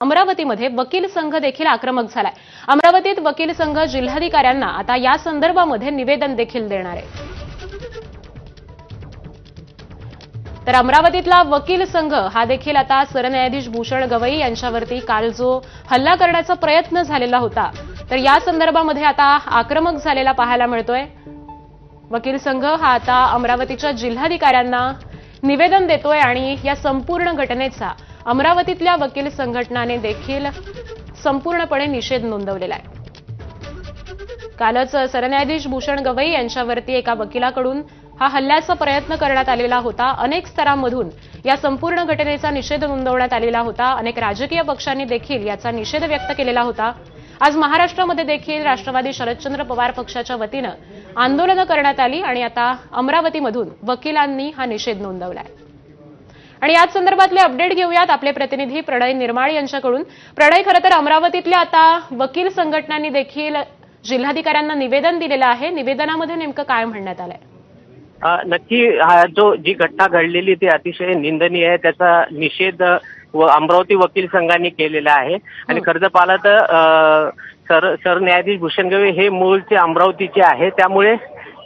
अमरावतीमध्ये वकील संघ देखील आक्रमक झालाय. अमरावतीत वकील संघ जिल्हाधिकाऱ्यांना आता या संदर्भामध्ये निवेदन देखील देणार आहे. तर अमरावतीतला वकील संघ हा देखील आता सरन्यायाधीश भूषण गवई यांच्यावरती काल जो हल्ला करण्याचा प्रयत्न झालेला होता तर या संदर्भामध्ये आता आक्रमक झालेला पाहायला मिळतोय. वकील संघ हा आता अमरावतीच्या जिल्हाधिकाऱ्यांना निवेदन देतोय आणि या संपूर्ण घटनेचा अमरावतीतल्या वकील संघटनाने देखील संपूर्णपणे निषेध नोंदवलेला आहे. कालच सरन्यायाधीश भूषण गवई यांच्यावरती एका वकिलाकडून हा हल्ल्याचा प्रयत्न करण्यात आलेला होता. अनेक स्तरांमधून या संपूर्ण घटनेचा निषेध नोंदवण्यात आलेला होता. अनेक राजकीय पक्षांनी देखील याचा निषेध व्यक्त केलेला होता. आज महाराष्ट्रामध्ये देखील राष्ट्रवादी शरदचंद्र पवार पक्षाच्या वतीनं आंदोलनं करण्यात आली आणि आता अमरावतीमधून वकिलांनी हा निषेध नोंदवलाय आणि याच संदर्भातले अपडेट घेऊयात. आपले प्रतिनिधी प्रणय निर्माळ यांच्याकडून. प्रणय खरं तर अमरावतीतल्या आता वकील संघटनांनी देखील जिल्हाधिकाऱ्यांना निवेदन दिलेलं आहे. निवेदनामध्ये नेमकं काय म्हणण्यात आलंय? नक्की हा जो जी घटना घडलेली ती अतिशय निंदनीय आहे. त्याचा निषेध व अमरावती वकील संघाने केलेला आहे. आणि खरं तर पाहिलं तर सरन्यायाधीश भूषण गवई हे मूळचे अमरावतीचे आहे. त्यामुळे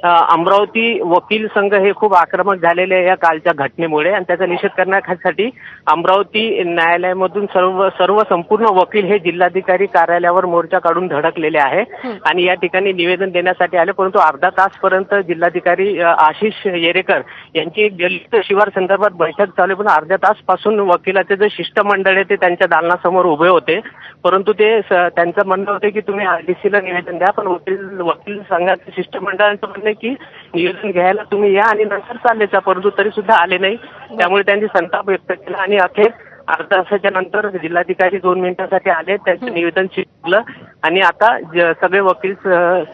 अमरावती वकील संघ हे खूप आक्रमक झालेले आहे या कालच्या घटनेमुळे. आणि त्याचा निषेध करण्यासाठी अमरावती न्यायालयामधून सर्व सर्व संपूर्ण वकील हे जिल्हाधिकारी कार्यालयावर मोर्चा काढून धडकलेले आहे. आणि या ठिकाणी निवेदन देण्यासाठी आले परंतु अर्धा तासपर्यंत जिल्हाधिकारी आशिष येरेकर यांची एक दलित शिवार संदर्भात बैठक चालू पण अर्ध्या तासपासून वकिलाचे जे शिष्टमंडळ आहे ते त्यांच्या दालनासमोर उभे होते. परंतु ते त्यांचं म्हणणं होतं की तुम्ही आरडीसीला निवेदन द्या पण वकील वकील संघाचे शिष्टमंडळाचं म्हणणं की निवेदन घ्यायला तुम्ही या आणि नंतर चालले परंतु तरी सुद्धा आले नाही. त्यामुळे त्यांनी संताप व्यक्त केला आणि अखेर अर्ध्या तासाच्या नंतर जिल्हाधिकारी दोन मिनिटांसाठी आले त्यांचं निवेदन शिकलं. आणि आता सगळे वकील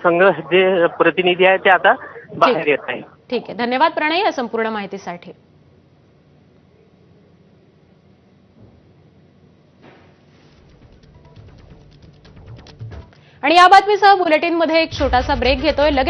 संघ जे प्रतिनिधी आहेत ते आता बाहेर येत आहे ठीक आहे. धन्यवाद प्रणय या संपूर्ण माहितीसाठी. आणि या बातमीसह बुलेटिनमध्ये एक छोटासा ब्रेक घेतोय. लगेच